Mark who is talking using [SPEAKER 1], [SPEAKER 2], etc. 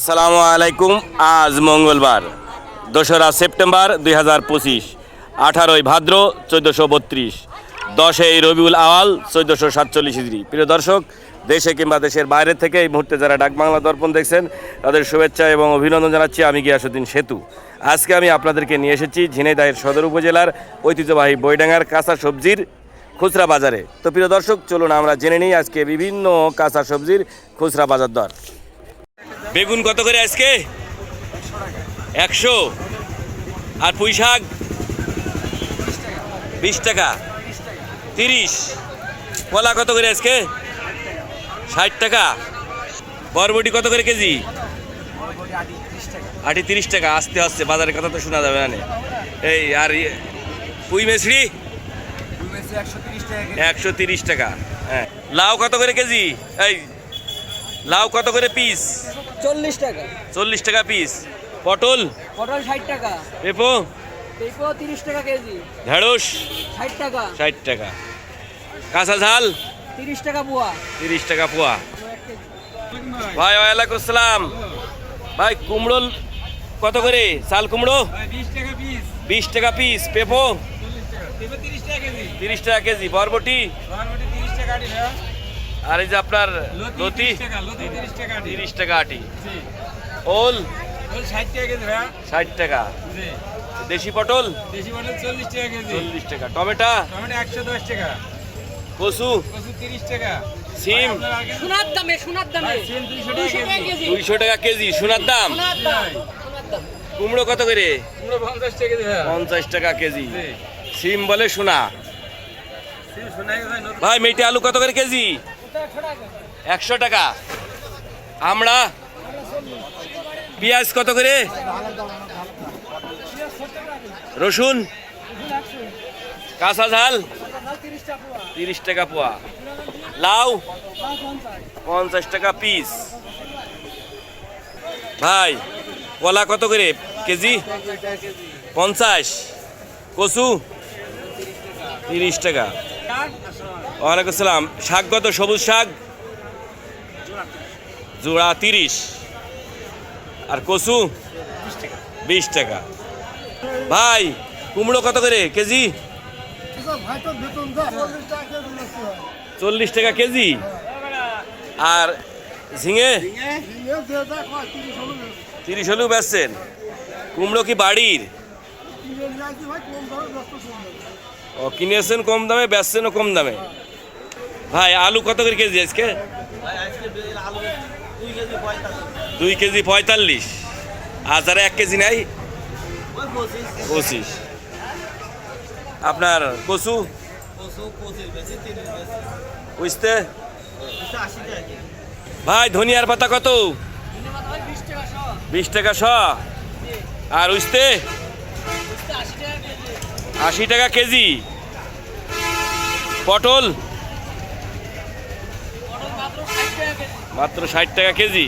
[SPEAKER 1] আসসালামু আলাইকুম, আজ মঙ্গলবার, দোসরা সেপ্টেম্বর দুই হাজার পঁচিশ, আঠারোই ভাদ্র চোদ্দোশো বত্রিশ, দশই রবিউল আওয়াল চোদ্দোশো সাতচল্লিশ ইজরি প্রিয় দর্শক, দেশে কিংবা দেশের বাইরে থেকে এই মুহূর্তে যারা ডাক বাংলা দর্পণ দেখছেন, তাদের শুভেচ্ছা এবং অভিনন্দন জানাচ্ছি আমি গিয়াসুদ্দিন সেতু। আজকে আমি আপনাদেরকে নিয়ে এসেছি ঝিনাইদহের সদর উপজেলার ঐতিহ্যবাহী বইডাঙ্গার কাঁচা সবজির খুচরা বাজারে। তো প্রিয় দর্শক, চলুন আমরা জেনে নিই আজকে বিভিন্ন কাঁচা সবজির খুচরা বাজার দর। বেগুন কত করে আজকে? একশো। আর পুঁই শাক? বিশ টাকা। তিরিশ। কলা কত করে আজকে? ষাট টাকা। বরবটি কত করে কেজি? আটি তিরিশ টাকা। আসতে আসতে। বাজারের কথা তো শোনা যাবে মানে এই আর ইয়ে, পুঁই মেশড়ি একশো তিরিশ টাকা। হ্যাঁ। লাউ কত করে কেজি? এই লাউ কত করে পিস
[SPEAKER 2] চল্লিশ টাকা।
[SPEAKER 1] চল্লিশ টাকা পিস পটল?
[SPEAKER 2] পটল ষাট টাকা।
[SPEAKER 1] পেঁপো?
[SPEAKER 2] পেঁপো তিরিশ টাকা কেজি।
[SPEAKER 1] ঢেঁড়স?
[SPEAKER 2] ষাট টাকা।
[SPEAKER 1] ষাট টাকা। কাঁচা ঝাল?
[SPEAKER 2] তিরিশ টাকা পোয়া।
[SPEAKER 1] তিরিশ টাকা পোয়া। ভাই ওয়ালাইকুম আসসালাম। ভাই কুমড়ো কত করে? চাল কুমড়ো? বিশ টাকা পিস পেঁপো? তিরিশ টাকা কেজি। বরবটি? আর এই যে আপনার লতি তিরিশ টাকা আটি। ওল? ষাট টাকা দেশি পটল? চল্লিশ টাকা টমেটো? কচু? সিম?
[SPEAKER 2] সোনার দামে সোনার দামে। দুইশো টাকা কেজি।
[SPEAKER 1] দুইশো টাকা কেজি। সোনার দাম?
[SPEAKER 2] সোনার দাম সোনার দাম।
[SPEAKER 1] কুমড়ো কত করে? পঞ্চাশ টাকা কেজি সিম বলে সোনা। ভাই মেটে আলু কত করে কেজি? একশো টাকা। আমরা পেঁয়াজ কত করে? রসুন? কাঁচা ঝাল? তিরিশ টাকা পোয়া। লাউ? পঞ্চাশ টাকা পিস। ভাই, কলা কত করে? কেজি? পঞ্চাশ। কচু? তিরিশ টাকা। ওয়ালাইকুম আসসালাম। শাক কত সবুজ শাক। জোড়া তিরিশ। আর কচু? বিশ টাকা। ভাই, কুমড়ো কত করে? কেজি? চল্লিশ টাকা কেজি। আর ঝিঙে? তিরিশ হলেও বেচছেন। কুমড়ো কি বাড়ির? ও কিনেছেন কম দামে বেচছেনও কম দামে? ভাই আলু কত করে কেজি আজকে? দুই কেজি পঁয়তাল্লিশ। আর যারা এক কেজি নাই? পঁচিশ। আপনার কচু? বুঝতে ভাই ধনিয়ার পাতা কত?
[SPEAKER 2] বিশ টাকা শ।
[SPEAKER 1] আর উঠতে
[SPEAKER 2] আশি টাকা কেজি।
[SPEAKER 1] পটল? মাত্র ষাট টাকা কেজি।